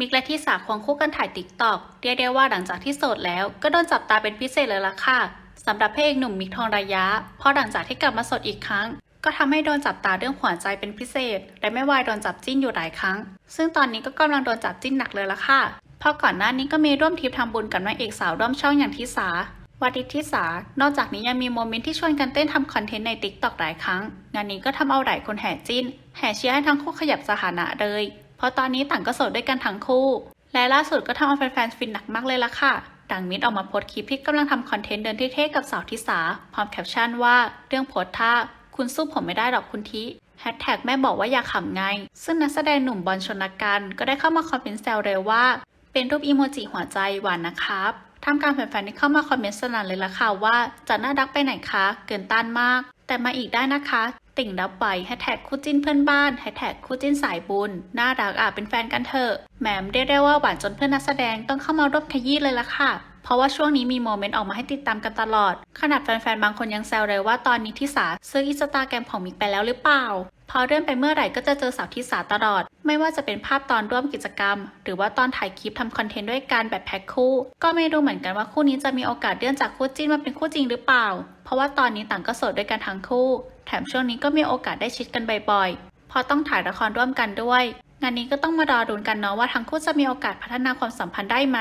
มิกและที่สาควงคู่กันถ่ายติ๊กตอกเรียกได้ว่าหลังจากที่โสดแล้ว ก็โดนจับตาเป็นพิเศษเลยล่ะค่ะสำหรับพระเอกหนุ่มมิกทองระยะพราะหลังจากที่กลับมาสดอีกครั้ง ก็ทำให้โดนจับตาเรื่องหัวใจเป็นพิเศษ และไม่วายโดนจับจิ้นอยู่หลายครั้ง ซึ่งตอนนี้ก็กำลังโดนจับจิ้นหนักเลยล่ะค่ะเพราะก่อนหน้านี้ก็มีร่วมทริปทำบุญกับนางเอกสาวร่วมช่องอย่างทิสาวัดิทิสานอกจากนี้ยังมีโมเมนต์ที่ชวนกันเต้นทำคอนเทนต์ในติ๊กต็อกหลายครั้ง งานนี้ก็ทำเอาหลายคนแห่จิ้น แห่เชียร์ให้ทั้งคู่ขยับสถานะเลย เพราะตอนนี้ต่างก็โสดด้วยกันทั้งคู่ และล่าสุดก็ทำเอาแฟนๆฟินหนักมากเลยละค่ะดังมิดออกมาโพสคลิปที่กำลังทำคอนเทนต์เดินเท่ๆกับสาวทิสาพร้อมแคปชั่นว่าเรื่องโพสท่าคุณสู้ผมไม่ได้หรอกคุณทิแฮชแท็กแม่บอกว่าอย่าขำไง ซึ่งนักแสดงหนุ่มบอลชนกัน ก็ได้เข้ามาคอมเมนต์แซวเลยว่า เป็นรูปอีโมจิหัวใจหวานนะครับ ท่ามกลางแฟนๆที่เข้ามาคอมเมนต์สนั่นเลยละค่ะว่าจะน่ารักไปไหนคะ เกินต้านมาก แต่มาอีกได้นะคะ ติ่งรับไหวแฮชแท็กคู่จิ้นเพื่อนบ้านแฮชแท็กคู่จิ้นสายบุญ น่ารักอะเป็นแฟนกันเถอะแหมเรียกได้ว่าหวานจนเพื่อนนักแสดงต้องเข้ามาร่วมขยี้เลยละค่ะเพราะว่าช่วงนี้มีโมเมนต์ออกมาให้ติดตามกันตลอด ขนาดแฟนๆ บางคนยังแซวเลยว่าตอนนี้ทิสาซื้ออินสตาแกรมของมิกไปแล้วหรือเปล่า พอเลื่อนไปเมื่อไหร่ก็จะเจอสาวทิสาตลอด ไม่ว่าจะเป็นภาพตอนร่วมกิจกรรม หรือว่าตอนถ่ายคลิปทำคอนเทนต์ด้วยกันแบบแพ็คคู่ ก็ไม่รู้เหมือนกันว่าคู่นี้จะมีโอกาสเลื่อนจากคู่จิ้นมาเป็นคู่จริงหรือเปล่า เพราะว่าตอนนี้ต่างก็โสดด้วยกันทั้งคู่ แถมช่วงนี้ก็มีโอกาสได้ชิดกันบ่อยๆเพราะต้องถ่ายละครร่วมกันด้วย งานนี้ก็ต้องมารอดูกันเนาะว่าทั้งคู่จะมีโอกาสพัฒนาความสัมพันธ์ได้ไหม